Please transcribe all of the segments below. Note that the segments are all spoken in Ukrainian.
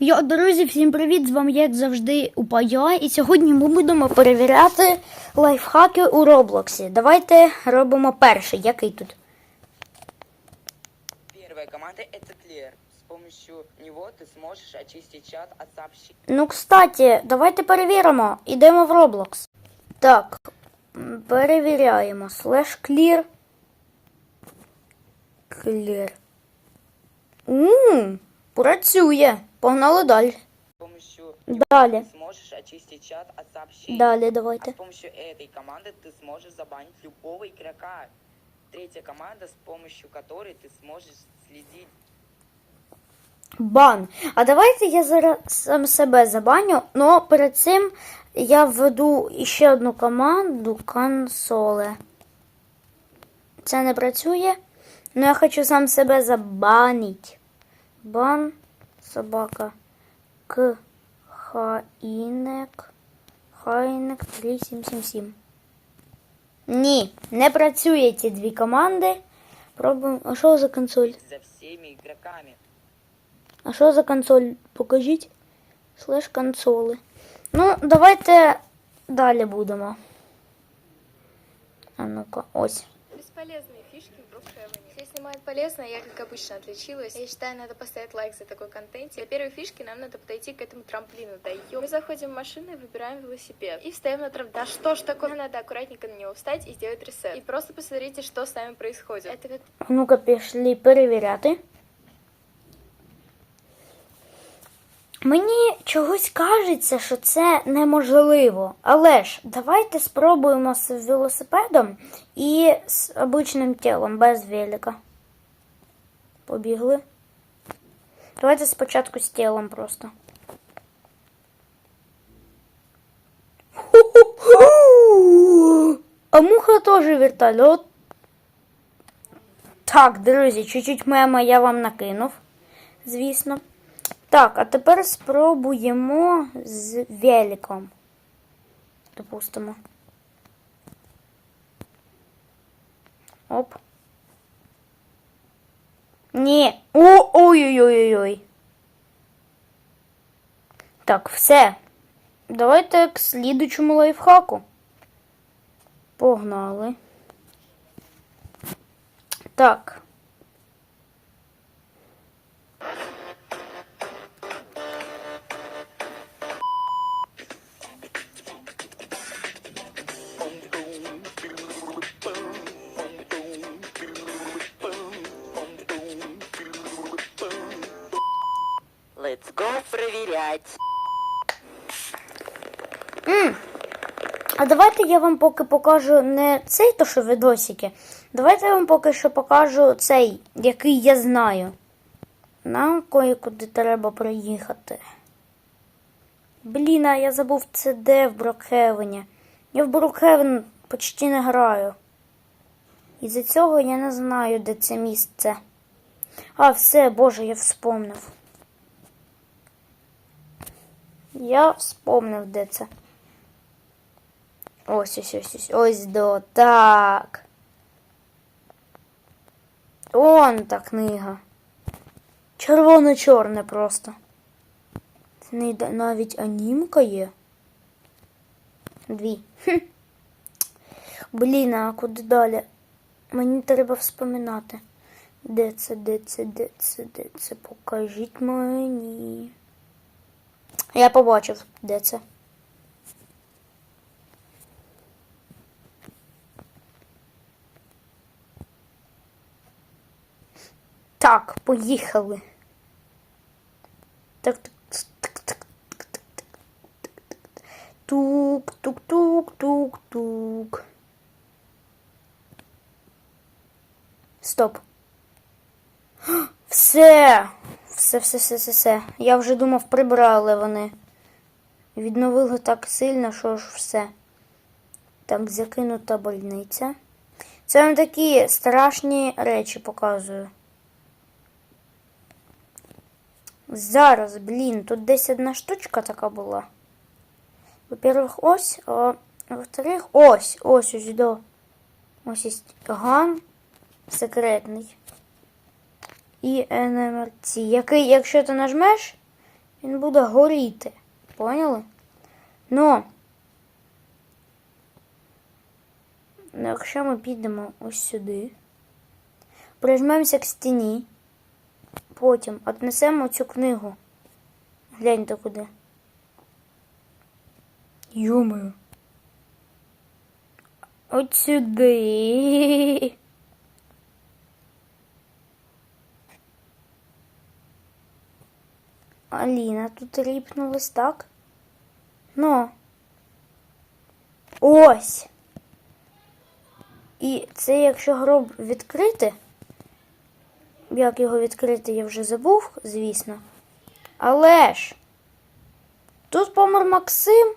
Йо, друзі, всім привіт! З вами, як завжди, Упая. І сьогодні ми будемо перевіряти лайфхаки у Роблоксі. Давайте робимо перший. Який тут? Первая команда это Клер. С помощью него ты сможешь очистить чат от сообщений. Ну, кстати, давайте перевіримо. Ідемо в Roblox. Так, перевіряємо. Слеш clear. Clear. Ууу, працює. Погнали далі. С помощью Далі. ты сможешь очистить чат от сообщений. Далі А давайте. с помощью этой команды ты сможешь забанить любого игрока. Третья команда, с помощью которой ты сможешь следить. Бан. А давайте я зараз сам себе забаню, але перед цим я введу ще одну команду консоле. Це не працює. Ну я хочу сам себе забанити. Бан, собака. К. Хаїнек. Хайнек 3777. Ні, не працює ці дві команди. Пробуємо. А що за консоль? За всеми игроками. А що за консоль? Покажіть. Слеш консоли. Ну, давайте далі будемо. А ну-ка, ось. Бесполезные фишки в Брукхевене. Все снимают полезно, я, как обычно, отличилась. Я считаю, надо поставить лайк за такой контент. Для первой фишки нам надо подойти к этому трамплину. Да ё. Мы заходим в машину и выбираем велосипед. И встаем на трамплин. Да что ж такое? Нам надо аккуратненько на него встать и сделать ресет. И просто посмотрите, что с нами происходит. Это как А Ну-ка, пішли перевіряти. Мені чогось кажеться, що це неможливо. Але ж давайте спробуємо з велосипедом і з обичним тілом, без велика. Побігли. Давайте спочатку з тілом просто. А муха теж вертольот. Так, друзі, чуть-чуть мема я вам накинув, звісно. Так, а тепер спробуємо з великом. Допустимо. Оп. Ні. Ой-ой-ой-ой. Так, все. Давайте к слідучому лайфхаку. Погнали. Так. Проверять. А давайте я вам поки покажу не цей то, що відосики. Давайте я вам поки що покажу цей, який я знаю. Нам кое-куди треба проїхати. Блін, а я забув це де в Брокхевені. Я в Брокхевен почти не граю. І за цього я не знаю, де це місце. А, все, боже, я вспомнив. Я вспомнив, де це. Ось, ось, ось, ось, ось до. Так. Он та книга. Червоно-чорне просто. Це не навіть анімка є. Дві. Хм. Блін, а куди далі? Мені треба вспоминати. Де це, де це, де це, де це? Покажіть мені. Я побачив, де це. Так, поїхали. Так, так, так, так, так, так, так. Тук, тук, тук, тук, тук. Стоп. Все. Все, все, все, все, все. Я вже думав, прибрали вони. Відновили так сильно, що ж все. Так, закинута больниця. Це вам такі страшні речі показую. Зараз, блін, тут десь одна штучка така була. Во-первых, ось, а во-вторых, ось, ось ось до. Ось є ган секретний. І NMRC, який, якщо ти нажмеш, Він буде горіти. Поняли? Но. Ну, якщо ми підемо ось сюди, прижмемося к стіні, потім отнесемо цю книгу. Гляньте куди. Йомаю. От сюди. Аліна тут ріпнулась, так? Ну. Ось. І це якщо гроб відкрити. Як його відкрити, я вже забув, звісно. Але ж. Тут помер Максим.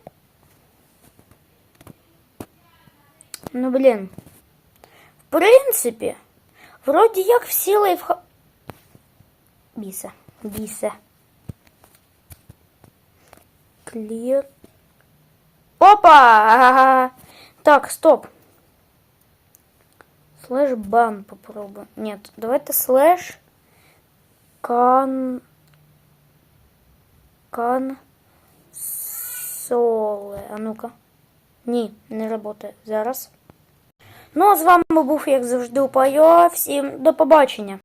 Ну, блін. В принципі, вроді як всі лайфха... Бісе, бісе. Клір. Опа! Так, стоп. Слэш бан попробуем. Нет, давайте слэш кан кан соле. А ну-ка. Ні, не работає зараз. Ну, а з вами був, як завжди, Упайо. Всім до побачення.